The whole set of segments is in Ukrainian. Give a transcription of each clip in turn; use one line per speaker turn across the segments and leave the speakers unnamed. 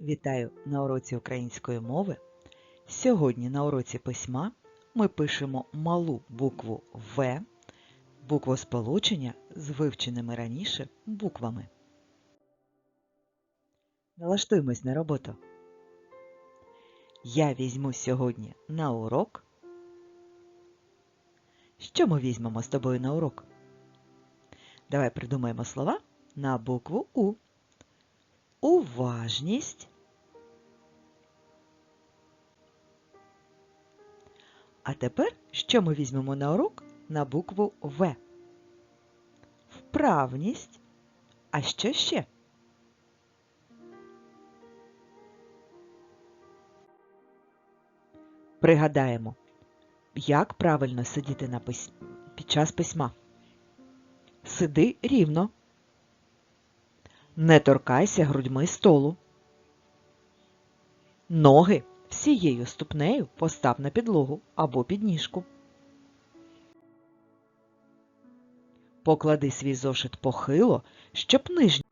Вітаю на уроці української мови. Сьогодні на уроці письма ми пишемо малу букву В, буквосполучення з вивченими раніше буквами. Налаштуємось на роботу. Я візьму сьогодні на урок. Що ми візьмемо з тобою на урок? Давай придумаємо слова на букву У. Уважність. А тепер що ми візьмемо на урок на букву В? Вправність. А що ще? Пригадаємо, як правильно сидіти на пис... під час письма. Сиди рівно. Не торкайся грудьми столу. Ноги всією ступнею постав на підлогу або підніжку. Поклади свій зошит похило, щоб нижні.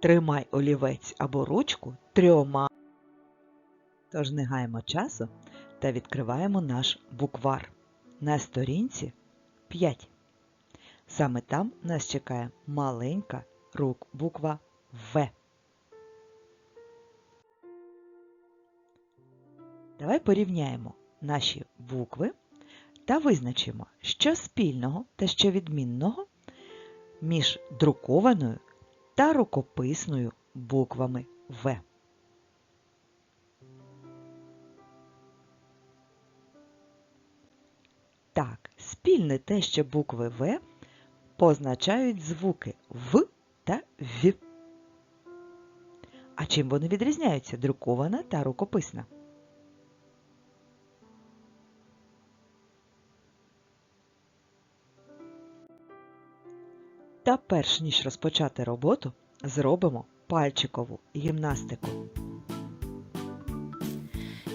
Тримай олівець або ручку трьома. Тож не гаємо часу та відкриваємо наш буквар на сторінці 5. Саме там нас чекає маленька рук буква В. Давай порівняємо наші букви та визначимо, що спільного та що відмінного між друкованою та рукописною буквами В. Так, спільне те, що букви В позначають звуки В та В. А чим вони відрізняються друкована та рукописна? Та перш ніж розпочати роботу, зробимо пальчикову гімнастику.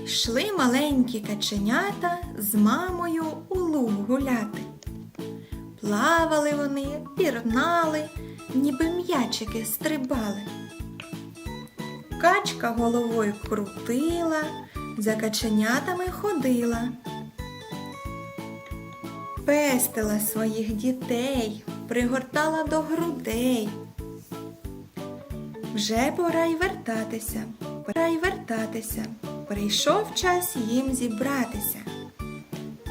Йшли маленькі каченята з мамою у луг гуляти. Плавали вони, пірнали, ніби м'ячики стрибали. Качка головою крутила, за каченятами ходила. Пестила своїх дітей, пригортала до грудей. Вже пора й вертатися, пора й вертатися. Прийшов час їм зібратися.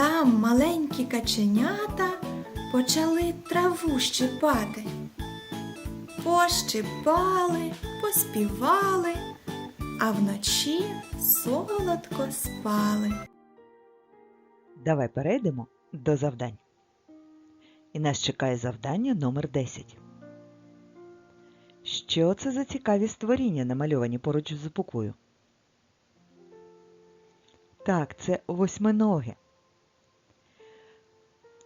Там маленькі каченята почали траву щипати. Пощипали, поспівали, а вночі солодко спали.
Давай перейдемо до завдань. І нас чекає завдання номер 10. Що це за цікаві створіння, намальовані поруч з буквою? Так, це восьминоги.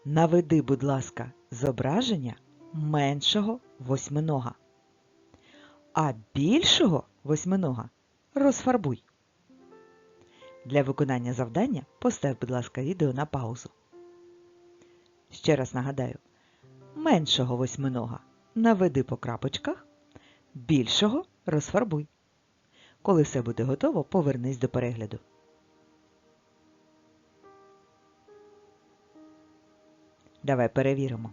Наведи, будь ласка, зображення меншого восьминога, а більшого восьминога розфарбуй. Для виконання завдання постав, будь ласка, відео на паузу. Ще раз нагадаю, меншого восьминога наведи по крапочках, більшого розфарбуй. Коли все буде готово, повернись до перегляду. Давай перевіримо.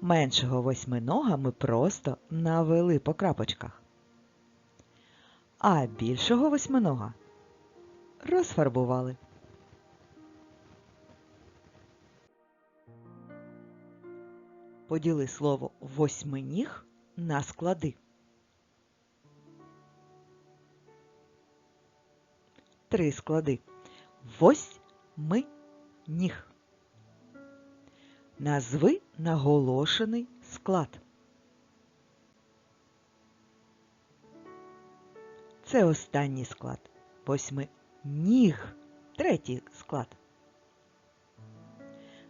Меншого восьминога ми просто навели по крапочках. А більшого восьминога розфарбували. Поділи слово восьминіг на склади. Три склади. Восьминіг. Назви наголошений склад. це останній склад. Восьми ніг. третій склад.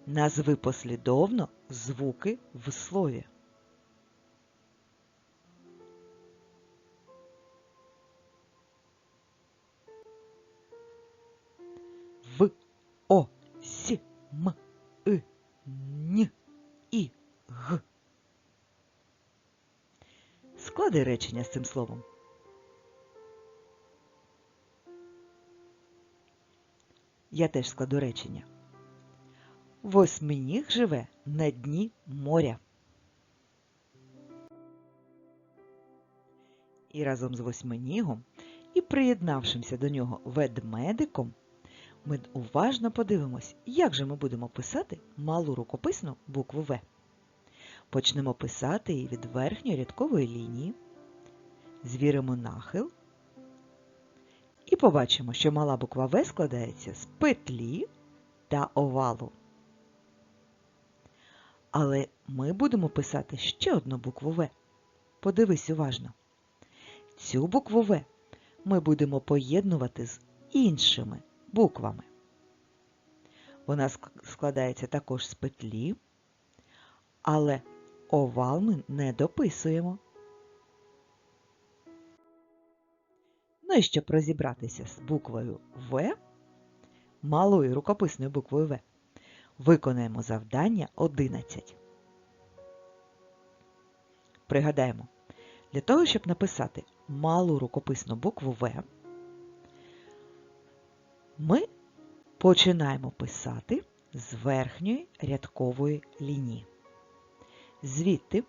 Назви послідовно звуки в слові. Склади речення з цим словом. Я теж складу речення. Восьминіг живе на дні моря. І разом з восьминігом і приєднавшимся до нього ведмедиком ми уважно подивимось, як же ми будемо писати малу рукописну букву В. Почнемо писати її від верхньої рядкової лінії, звіримо нахил і побачимо, що мала буква В складається з петлі та овалу. Але ми будемо писати ще одну букву В. Подивись уважно. Цю букву В ми будемо поєднувати з іншими буквами. Вона складається також з петлі, але овал ми не дописуємо. Ну і щоб розібратися з буквою В, малою рукописною буквою В, виконаємо завдання 11. Пригадаємо, для того, щоб написати малу рукописну букву В, ми починаємо писати з верхньої рядкової лінії. Звідти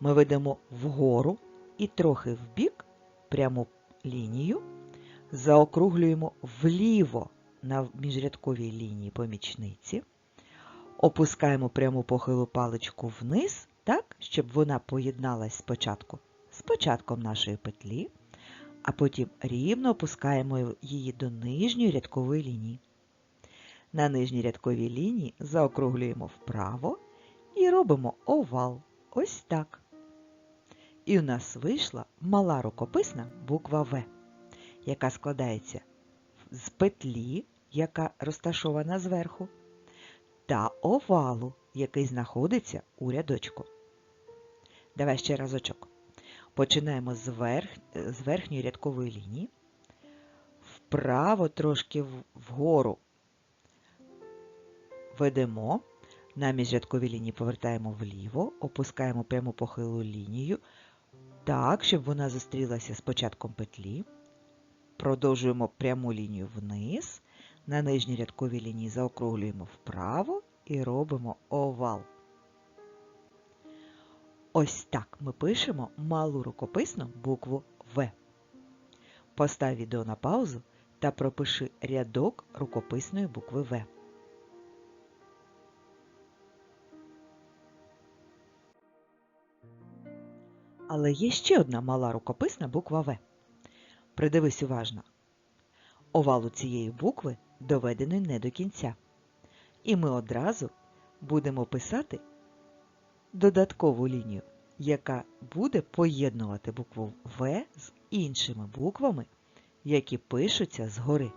ми ведемо вгору і трохи вбік пряму лінію, заокруглюємо вліво на міжрядковій лінії помічниці, опускаємо пряму похилу паличку вниз, так, щоб вона поєдналась спочатку з початком нашої петлі, а потім рівно опускаємо її до нижньої рядкової лінії. На нижній рядковій лінії заокруглюємо вправо і робимо овал. Ось так. І у нас вийшла мала рукописна буква В, яка складається з петлі, яка розташована зверху, та овалу, який знаходиться у рядочку. Давай ще разочок. Починаємо з, верх, з верхньої рядкової лінії, вправо трошки вгору ведемо, на міжрядковій лінії повертаємо вліво, опускаємо пряму похилу лінію, так, щоб вона зустрілася з початком петлі. Продовжуємо пряму лінію вниз, на нижній рядковій лінії заокруглюємо вправо і робимо овал. Ось так ми пишемо малу рукописну букву В. Постав відео на паузу та пропиши рядок рукописної букви В. Але є ще одна мала рукописна буква В. Придивись уважно. Овал у цієї букви доведений не до кінця. І ми одразу будемо писати додаткову лінію, яка буде поєднувати букву В з іншими буквами, які пишуться згори.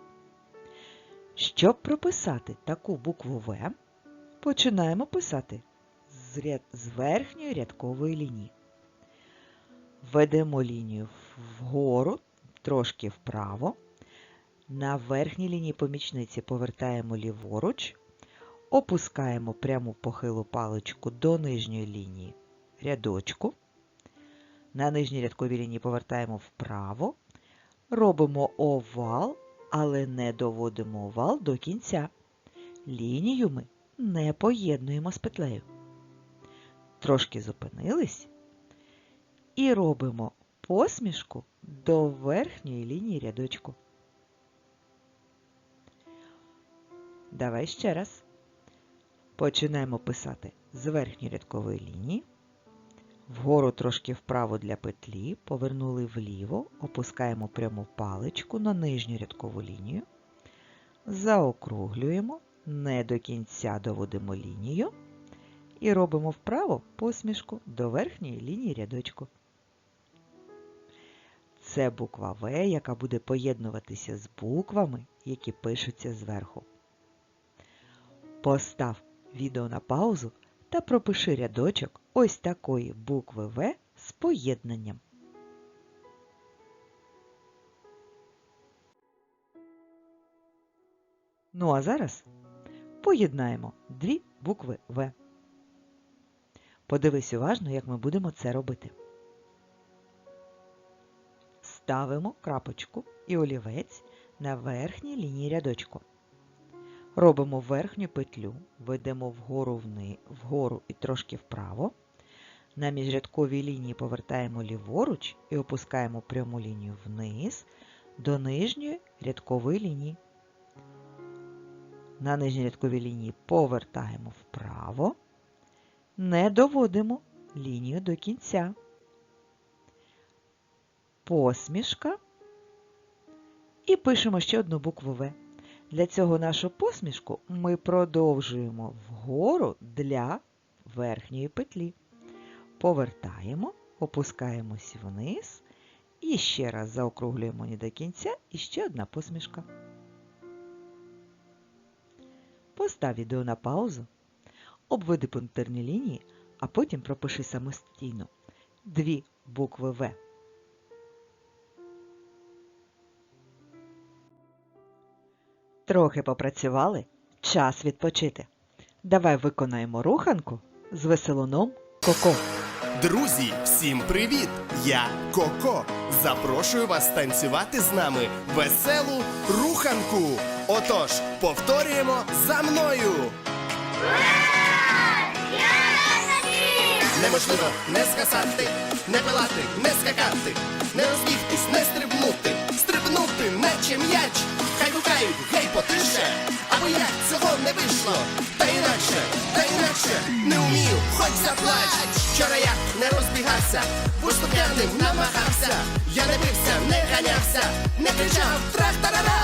Щоб прописати таку букву В, починаємо писати з верхньої рядкової лінії. Ведемо лінію вгору, трошки вправо. На верхній лінії помічниці повертаємо ліворуч, опускаємо пряму похилу паличку до нижньої лінії рядочку. На нижній рядковій лінії повертаємо вправо, робимо овал, але не доводимо овал до кінця. Лінію ми не поєднуємо з петлею. Трошки зупинились і робимо посмішку до верхньої лінії рядочку. Давай ще раз. Починаємо писати з верхньої рядкової лінії. Вгору трошки вправо для петлі, повернули вліво, опускаємо пряму паличку на нижню рядкову лінію, заокруглюємо, не до кінця доводимо лінію і робимо вправо посмішку до верхньої лінії рядочку. Це буква В, яка буде поєднуватися з буквами, які пишуться зверху. Постав відео на паузу та пропиши рядочок ось такої букви В з поєднанням. Ну а зараз поєднаємо дві букви В. Подивись уважно, як ми будемо це робити. Ставимо крапочку і олівець на верхній лінії рядочку. Робимо верхню петлю, ведемо вгору, вгору і трошки вправо. На міжрядковій лінії повертаємо ліворуч і опускаємо пряму лінію вниз до нижньої рядкової лінії. На нижній рядковій лінії повертаємо вправо, не доводимо лінію до кінця. Посмішка і пишемо ще одну букву В. Для цього нашу посмішку ми продовжуємо вгору для верхньої петлі. Повертаємо, опускаємось вниз і ще раз заокруглюємо не до кінця і ще одна посмішка. Постав відео на паузу, обведи пунктирні лінії, а потім пропиши самостійно дві букви В. Трохи попрацювали, час відпочити. Давай виконаємо руханку з веселуном Коко.
Друзі, всім привіт! Я Коко. Запрошую вас танцювати з нами веселу руханку. Отож, повторюємо за мною. Неможливо не скасати, не пилати, не скакати, не розбігтись, не стрибнути, стрибнути, наче м'яч. Хай гукають, гей, потише, або як цього не вийшло. Та інакше, та інакше, не вмію, хоч заплач. Вчора я не розбігався, виступ'яним намагався. Я не бився, не ганявся, не кричав трах-тарара.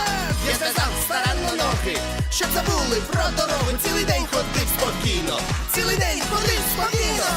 Я сказав старанно ноги, щоб забули про дорогу. Цілий день ходив спокійно, цілий день ходив спокійно.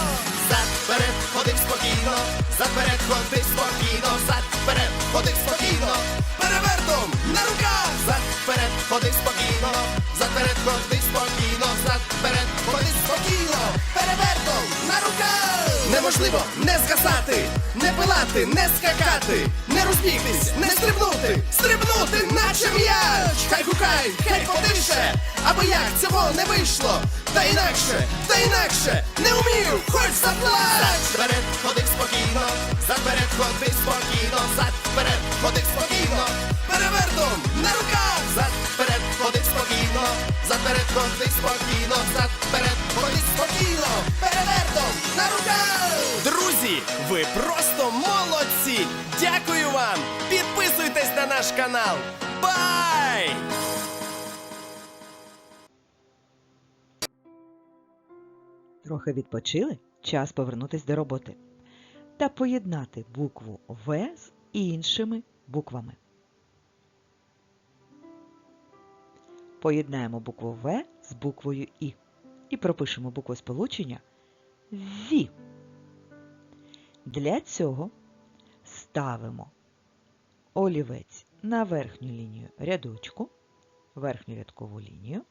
Зад вперед ходив спокійно, зад вперед ходив спокійно, зад вперед ходив спокійно, перевертом на руках, зад вперед ходи спокійно, зад вперед ходив спокійно, зад вперед ходи спокійно, перевертом на руках. Неможливо не згасати, не пилати, не скакати, не розбігтись, не стрибнути, стрибнути, наче м'яч. Хай гукай, хай потише, або як цього не вийшло. Та інакше, та інакше, не вмію, хоч заплач. Зад вперед ходив спокійно, зад вперед ходив спокійно, зад вперед ходив спокійно, перевертом на руках, зад вперед ходив спокійно, зад вперед ходив спокійно, зад вперед ходив спокійно, перевертом на руках. Друзі, ви просто наш канал! Бай!
Трохи відпочили, час повернутись до роботи та поєднати букву В з іншими буквами. Поєднаємо букву В з буквою І і пропишемо букву сполучення ВІ. Для цього ставимо олівець на верхню лінію рядочку, верхню рядкову лінію,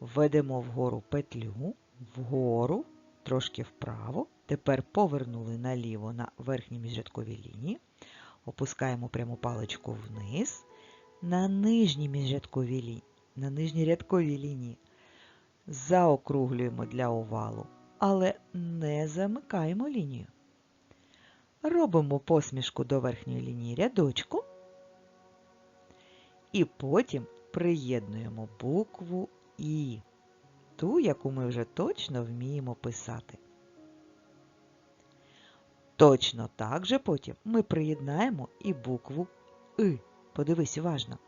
введемо вгору петлю, вгору, трошки вправо, тепер повернули наліво на верхній міжрядковій лінії, опускаємо пряму паличку вниз, на нижній міжрядковій лінії, на нижній рядковій лінії. Заокруглюємо для овалу, але не замикаємо лінію. Робимо посмішку до верхньої лінії рядочку і потім приєднуємо букву І, ту, яку ми вже точно вміємо писати. Точно так же потім ми приєднаємо і букву И. Подивись уважно.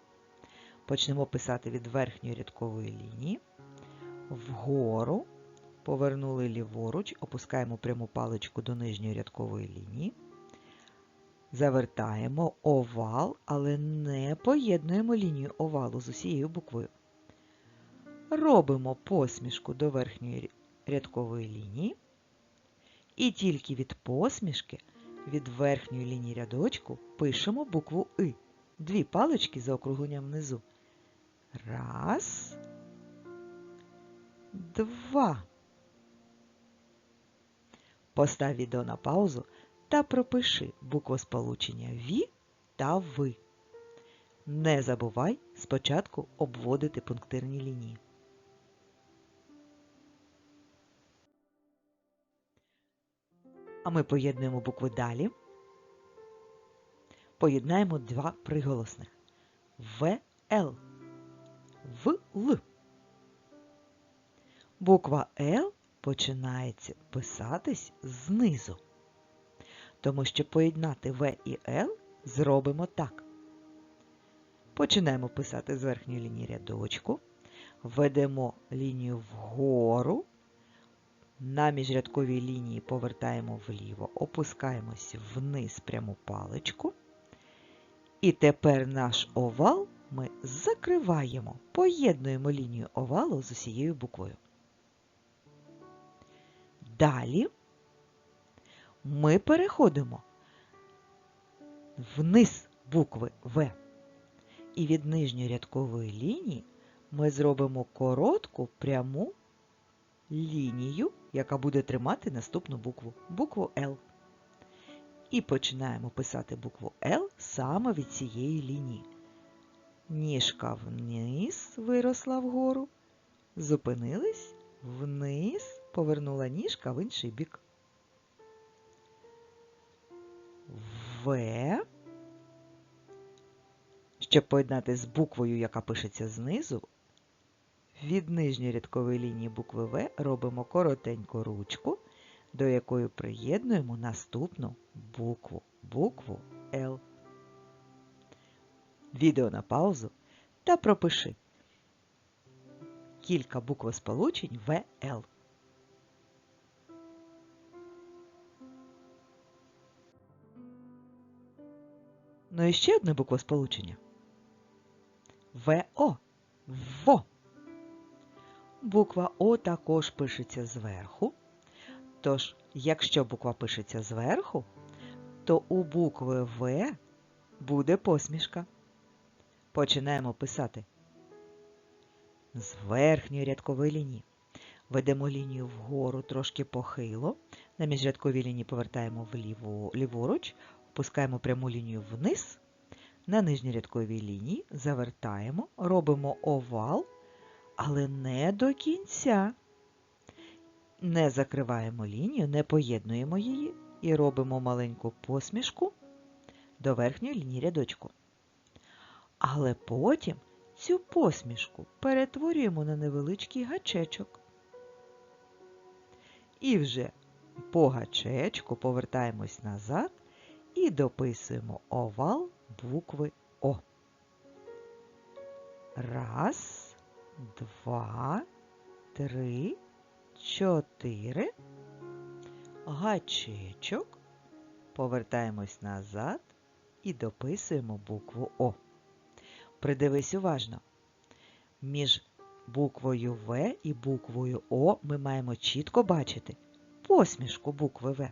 Почнемо писати від верхньої рядкової лінії, вгору, повернули ліворуч, опускаємо пряму паличку до нижньої рядкової лінії, завертаємо овал, але не поєднуємо лінію овалу з усією буквою. Робимо посмішку до верхньої рядкової лінії, і тільки від посмішки від верхньої лінії рядочку пишемо букву И. Дві палички за округленням внизу. Раз. Два. Постав відео на паузу та пропиши буквосполучення ВІ та ВИ. Не забувай спочатку обводити пунктирні лінії. А ми поєднуємо букви далі. Поєднаємо два приголосних. В, Л. В, Л. Буква Л починається писатись знизу. Тому що поєднати В і Л зробимо так. Починаємо писати з верхньої лінії рядочку, ведемо лінію вгору, на міжрядковій лінії повертаємо вліво, опускаємось вниз пряму паличку. І тепер наш овал ми закриваємо, поєднуємо лінію овалу з усією буквою. Далі ми переходимо вниз букви В. І від нижньої рядкової лінії ми зробимо коротку пряму лінію, яка буде тримати наступну букву букву Л. І починаємо писати букву Л саме від цієї лінії. Ніжка вниз виросла вгору, зупинились, вниз, повернула ніжка в інший бік. В. Щоб поєднати з буквою, яка пишеться знизу, від нижньої рядкової лінії букви В робимо коротеньку ручку, до якої приєднуємо наступну букву букву Л. Відео на паузу та пропиши кілька буквосполучень В, Ну і ще одне буквосполучення. ВО. ВО. Буква О також пишеться зверху. Тож, якщо буква пишеться зверху, то у букви В буде посмішка. Починаємо писати з верхньої рядкової лінії. Ведемо лінію вгору трошки похило. На міжрядковій лінії повертаємо вліво, ліворуч, опускаємо пряму лінію вниз. На нижній рядковій лінії завертаємо, робимо овал, але не до кінця. Не закриваємо лінію, не поєднуємо її і робимо маленьку посмішку до верхньої лінії рядочку. Але потім цю посмішку перетворюємо на невеличкий гачечок. І вже по гачечку повертаємось назад і дописуємо овал букви О. Раз, два, три, чотири. Гачечок. Повертаємось назад і дописуємо букву О. Придивись уважно. Між буквою В і буквою О ми маємо чітко бачити посмішку букви В,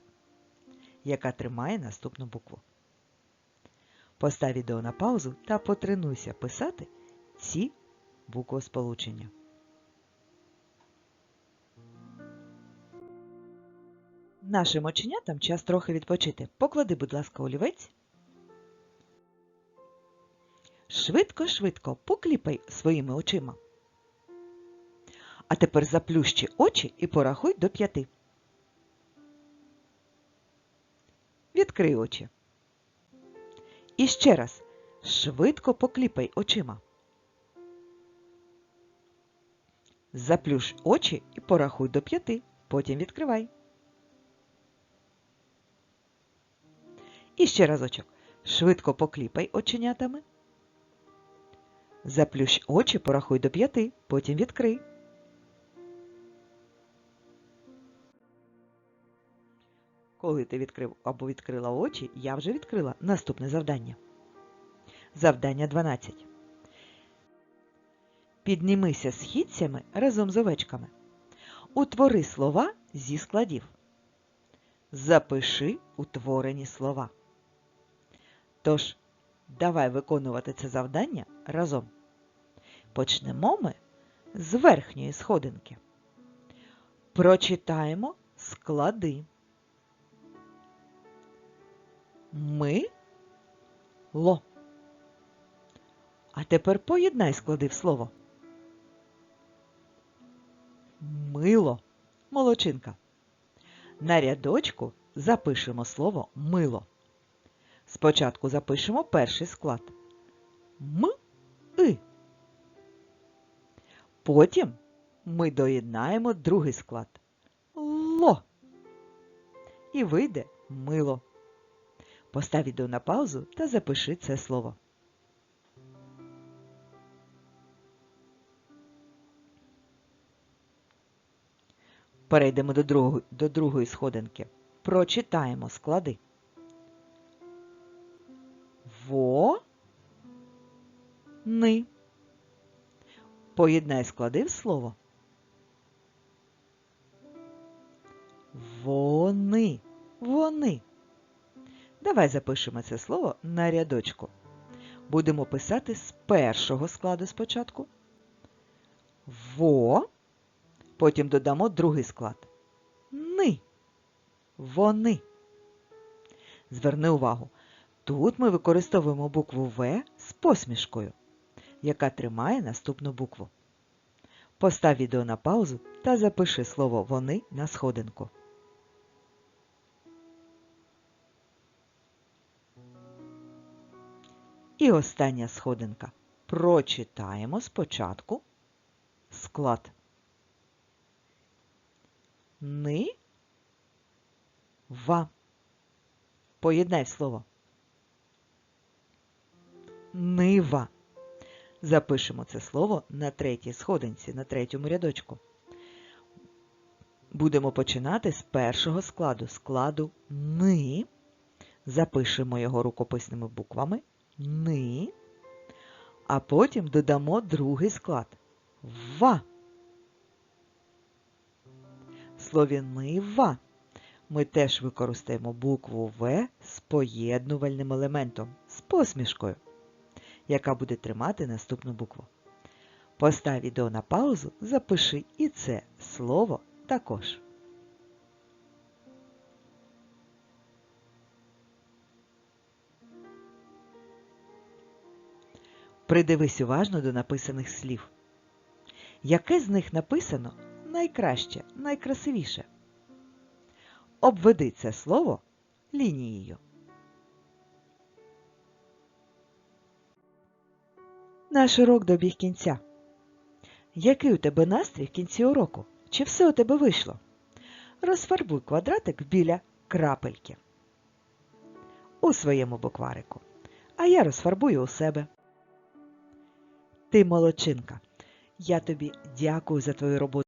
яка тримає наступну букву. Постав відео на паузу та потренуйся писати ці буквосполучення. Нашим оченятам час трохи відпочити. Поклади, будь ласка, олівець. Швидко-швидко покліпай своїми очима. А тепер заплющи очі і порахуй до п'яти. Відкрий очі. І ще раз швидко покліпай очима. Заплющ очі і порахуй до п'яти. Потім відкривай. І ще разочок. Швидко покліпай оченятами. Заплющ очі, порахуй до п'яти, потім відкрий. Коли ти відкрив або відкрила очі, я вже відкрила наступне завдання. Завдання 12. Піднімися східцями разом з овечками. Утвори слова зі складів. запиши утворені слова. Тож, давай виконувати це завдання разом. Почнемо ми з верхньої сходинки. Прочитаємо склади. Ми ло. А тепер поєднай склади в слово. Мило. Молодчинка. На рядочку запишемо слово мило. Спочатку запишемо перший склад. М и. Потім ми доєднаємо другий склад. Ло. І вийде мило. Постав відео на паузу та запиши це слово. Перейдемо до другої, до другої сходинки. Прочитаємо склади. Во ни. Поєднай склади в слово. Давай запишемо це слово на рядочку. Будемо писати з першого складу спочатку. Во. Потім додамо другий склад. Ни. Вони. Зверни увагу. Тут ми використовуємо букву В з посмішкою, яка тримає наступну букву. Постав відео на паузу та запиши слово вони на сходинку. І остання сходинка. Прочитаємо спочатку склад. Ни ва. Поєднай слово. Нива. Запишемо це слово на третій сходинці, на третьому рядочку. Будемо починати з першого складу, складу ни. Запишемо його рукописними буквами ни. А потім додамо другий склад ва. В слові нива ми теж використаємо букву В з поєднувальним елементом, з посмішкою, яка буде тримати наступну букву. Постав відео на паузу, запиши і це слово також. Придивись уважно до написаних слів. Яке з них написано найкраще, найкрасивіше? Обведи це слово лінією. Наш урок добіг кінця. Який у тебе настрій в кінці уроку? Чи все у тебе вийшло? Розфарбуй квадратик біля крапельки у своєму букварику. А я розфарбую у себе. Ти молодчинка. Я тобі дякую за твою роботу.